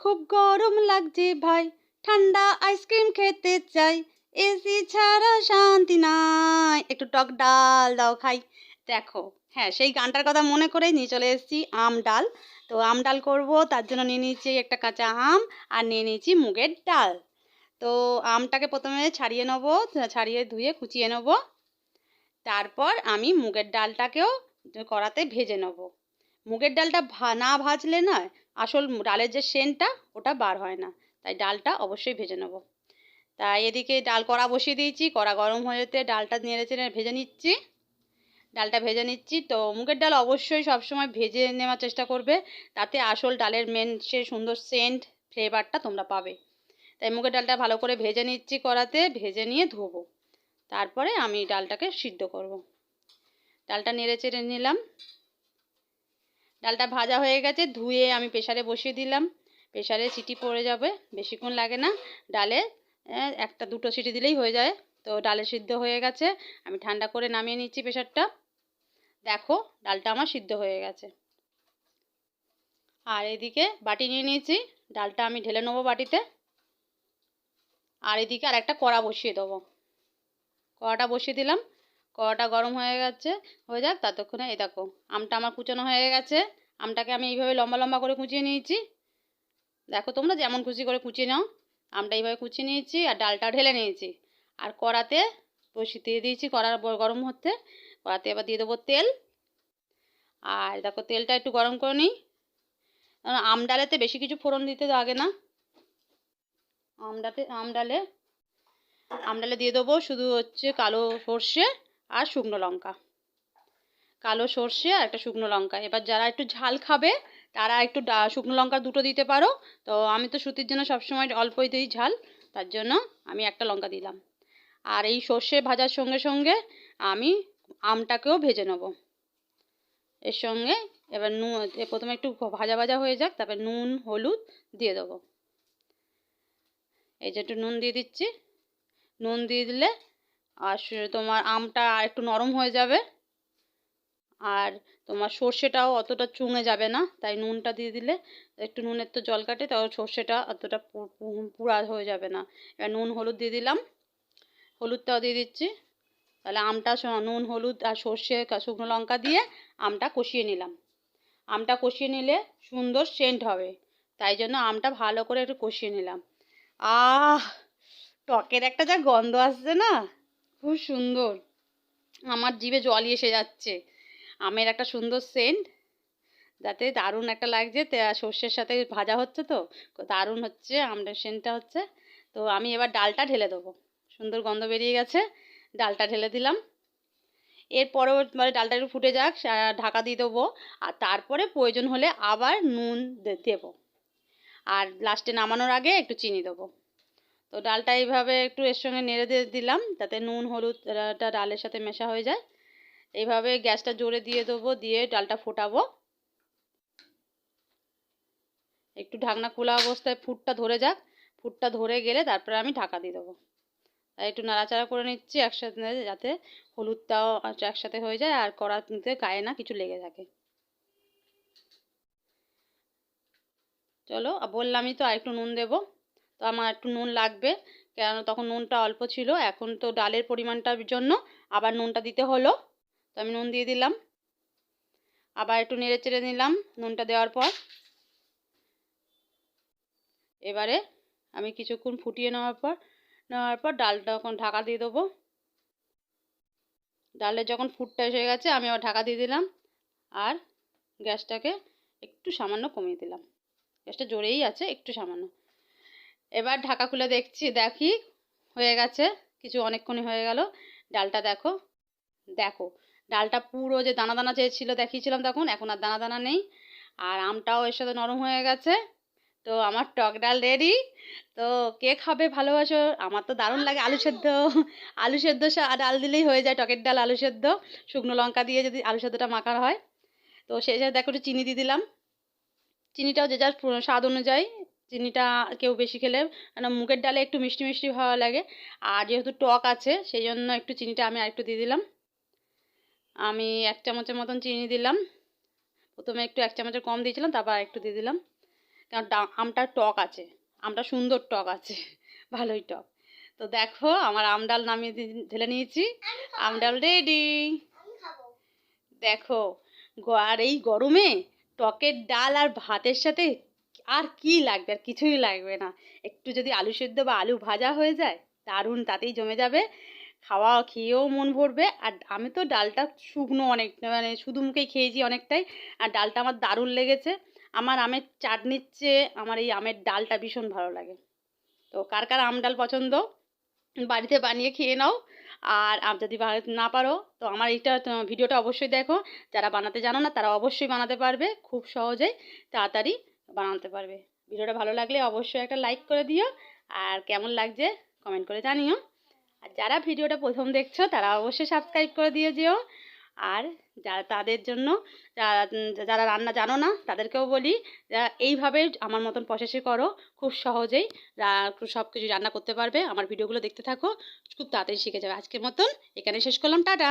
খুব গরম লাগছে ভাই। ঠান্ডা আইসক্রিম খেতে চাই। এসি ছাড়া শান্তি নাই। একটু টক ডাল দাও খাই। দেখো হ্যাঁ সেই গানটার কথা মনে করেই নিয়ে চলে এসেছি আম ডাল। তো আম ডাল করব, তার জন্য নিয়ে নিয়েছি একটা কাঁচা আম আর নিয়ে নিয়েছি মুগের ডাল। তো আমটাকে প্রথমে ছাড়িয়ে নেব, ছাড়িয়ে ধুয়ে কুচিয়ে নেব। তারপর আমি মুগের ডালটাকেও কড়াতে ভেজে নেব। মুগের ডালটা ভা, না ভাজলে না আসল ডালের যে সেন্টটা, ওটা বার হয় না। তাই ডালটা অবশ্যই ভেজে নেব। তাই এদিকে ডাল কড়া বসিয়ে দিয়েছি। কড়া গরম হয়ে যেতে ডালটা চেড়ে ভেজে নিচ্ছি। ডালটা ভেজে নিচ্ছি। তো মুগের ডাল অবশ্যই সবসময় ভেজে নেওয়ার চেষ্টা করবে। তাতে আসল ডালের মেন সে সুন্দর সেন্ট, ফ্লেভারটা তোমরা পাবে। তাই মুগের ডালটা ভালো করে ভেজে নিচ্ছি কড়াতে। ভেজে নিয়ে ধোবো। তারপরে আমি ডালটাকে সিদ্ধ করব। ডালটা নেড়ে চেড়ে নিলাম। ডালটা ভাজা হয়ে গেছে, ধুয়ে আমি প্রেশারে বসিয়ে দিলাম। প্রেশারে সিটি পড়ে যাবে, বেশিক্ষণ লাগে না। ডালে একটা দুটো সিটি দিলেই হয়ে যায়। তো ডালে সিদ্ধ হয়ে গেছে, আমি ঠান্ডা করে নামিয়ে নিচ্ছি প্রেশারটা দেখো, ডালটা আমার সিদ্ধ হয়ে গেছে। আর এদিকে বাটি নিয়ে নিয়েছি, ডালটা আমি ঢেলে নেব বাটিতে। আর এদিকে আর একটা কড়া বসিয়ে দেবো। কড়াটা বসিয়ে দিলাম কড়াটা গরম হয়ে গেছে, হয়ে যাক, ততক্ষণে এই দেখো, আমটা আমার কুচানো হয়ে গেছে, আমটাকে আমি এইভাবে লম্বা লম্বা করে কুচিয়ে নিয়েছি। দেখো তোমরা যেমন খুশি করে কুচিয়ে নাও, আমটা এইভাবে কুচিয়ে নিয়েছি আর ডালটা ঢেলে নিয়েছি। আর কড়াতে বসিয়ে দিয়ে দিয়েছি কড়ার গরম হতে, কড়াতে এবার দিয়ে দেবো তেল। আর দেখো তেলটা একটু গরম করে নিই। আম ডালেতে বেশি কিছু ফোড়ন দিতে আগে না। আম ডালে আম ডালে দিয়ে দেবো শুধু হচ্ছে কালো সর্ষে আর শুকনো লঙ্কা। কালো সর্ষে আর একটা শুকনো লঙ্কা। এবার যারা একটু ঝাল খাবে, তারা একটু শুকনো লঙ্কা দুটো দিতে পারো। তো আমি তো সুতির জন্য সবসময় অল্পই দিই ঝাল, তার জন্য আমি একটা লঙ্কা দিলাম। আর এই সর্ষে ভাজার সঙ্গে সঙ্গে আমি আমটাকেও ভেজে নেব। এর সঙ্গে এবার নুন প্রথমে একটু ভাজা ভাজা হয়ে যাক, তারপর নুন, হলুদ দিয়ে দেবো। এই যে একটু নুন দিয়ে দিচ্ছি। নুন দিয়ে দিলে আর তোমার আমটা আর একটু নরম হয়ে যাবে। আর তোমার সর্ষেটাও অতটা চুঙে যাবে না, তাই নুনটা দিয়ে দিলে একটু নুনের তো জল কাটে, তাও সর্ষেটা অতটা পুরা হয়ে যাবে না। এবার নুন, হলুদ দিয়ে দিলাম। হলুদটাও দিয়ে দিচ্ছি। তাহলে আমটা নুন, হলুদ আর সর্ষে শুকনো লঙ্কা দিয়ে আমটা কষিয়ে নিলাম। আমটা কষিয়ে নিলে সুন্দর সেন্ট হবে, তাই জন্য আমটা ভালো করে একটু কষিয়ে নিলাম। আহ, টকের একটা যা গন্ধ আসছে না? খুব সুন্দর। আমার জিভে জলই এসে যাচ্ছে। আমের একটা সুন্দর সেন্ট যাতে দারুণ একটা লাগছে। সর্ষের সাথে ভাজা হচ্ছে তো। দারুণ হচ্ছে। আমের সেন্টটা হচ্ছে। তো আমি এবার ডালটা ঢেলে দেবো। সুন্দর গন্ধ বেরিয়ে গেছে। ডালটা ঢেলে দিলাম। এরপরে মানে ডালটা একটু ফুটে যাক। ঢাকা দিয়ে দেবো। আর তারপরে প্রয়োজন হলে আবার নুন দেবো। আর লাস্টে নামানোর আগে একটু চিনি দেবো। তো ডালটা এইভাবে একটু এর সঙ্গে নেড়ে দিয়ে দিলাম, যাতে নুন, হলুদটা ডালের সাথে মেশা হয়ে যায়। এইভাবে গ্যাসটা জোরে দিয়ে দেবো, দিয়ে ডালটা ফোটাবো। একটু ঢাকনা খোলা অবস্থায় ফুটটা ধরে যাক। ফুটটা ধরে গেলে তারপরে আমি ঢাকা দিয়ে দেবো। তাই একটু নাড়াচাড়া করে নিচ্ছি একসাথে, যাতে হলুদটাও একসাথে হয়ে যায় আর কড়াতে গায়ে না কিছু লেগে থাকে। চলো, বললামই তো আর একটু নুন দেবো। তো আমার একটু নুন লাগবে। কেন তখন নুনটা অল্প ছিল। এখন তো ডালের পরিমাণটার জন্য আবার নুনটা দিতে হলো। তো আমি নুন দিয়ে দিলাম। আবার একটু নেড়ে চেড়ে নিলাম নুনটা দেওয়ার পর। এবারে আমি কিছুক্ষণ ফুটিয়ে নেওয়ার পর নেওয়ার পর ডালটা এখন ঢাকা দিয়ে দেবো। ডালের যখন ফুটটা এসে গেছে, আমি আবার ঢাকা দিয়ে দিলাম। আর গ্যাসটাকে একটু সামান্য কমিয়ে দিলাম। গ্যাসটা জোরেই আছে, একটু সামান্য। এবার ঢাকা খুলে দেখছি, দেখি হয়ে গেছে, কিছু অনেকক্ষণই হয়ে গেল। ডালটা দেখো দেখো, ডালটা পুরো যে দানা দানা চেয়েছিলো দেখিয়েছিলাম তখন, এখন আর দানা দানা নেই। আর আমটাও এর সাথে নরম হয়ে গেছে। তো আমার টক ডাল রেডি তো কে খাবে ভালোবাসো? আমার তো দারুণ লাগে আলু সেদ্ধ। আলু সেদ্ধ ডাল দিলেই হয়ে যায় টকের ডাল, আলু সেদ্ধ। শুকনো লঙ্কা দিয়ে যদি আলু সেদ্ধটা মাখার হয়। তো সেই সাথে দেখো একটু চিনি দিয়ে দিলাম। চিনিটাও যে যার স্বাদ অনুযায়ী চিনিটা কেউ বেশি খেলে মানে মুগের ডালে একটু মিষ্টি মিষ্টি ভালো লাগে। আর যেহেতু টক আছে সেই জন্য একটু চিনিটা আমি আরেকটু দিয়ে দিলাম। আমি এক চামচের মতন চিনি দিলাম। প্রথমে একটু এক চামচের কম দিয়েছিলাম তারপর একটু দিয়ে দিলাম। কারণ আমটা টক আছে আমটা সুন্দর টক আছে ভালোই টক। তো দেখো আমার আমডাল নামিয়ে দি- ঢেলে নিয়েছি। আমডাল রেডি দেখো আর এই গরমে টকের ডাল আর ভাতের সাথে আর কি লাগবে? আর কিছুই লাগবে না। একটু যদি আলু সেদ্ধ বা আলু ভাজা হয়ে যায়, দারুণ তাতেই জমে যাবে। খাওয়া খেয়েও মন ভরবে। আর আমি তো ডালটা শুকনো অনেক মানে শুধু মুখেই খেয়েছি অনেকটাই। আর ডালটা আমার দারুণ লেগেছে। আমার আমের চাটনির চেয়ে আমার এই আমের ডালটা ভীষণ ভালো লাগে। তো কার কার আম ডাল পছন্দ, বাড়িতে বানিয়ে খেয়ে নাও। আর আম যদি না পারো, তো আমার এইটা ভিডিওটা অবশ্যই দেখো। যারা বানাতে জানো না, তারা অবশ্যই বানাতে পারবে খুব সহজেই, তাড়াতাড়ি। বানাতে পারবে। ভিডিওটা ভালো লাগলে অবশ্যই একটা লাইক করে দিও আর কেমন লাগছে কমেন্ট করে জানিও। আর যারা ভিডিওটা প্রথম দেখছ, তারা অবশ্যই সাবস্ক্রাইব করে দিয়ে যেও। আর যারা তাদের জন্য, যারা রান্না জানো না, তাদেরকেও বলি এইভাবে আমার মতন প্রসেসে করো, খুব সহজেই সব কিছু রান্না করতে পারবে। আমার ভিডিওগুলো দেখতে থাকো, খুব তাড়াতাড়ি শিখে যাবে। আজকের মতন এখানে শেষ করলাম। টাটা!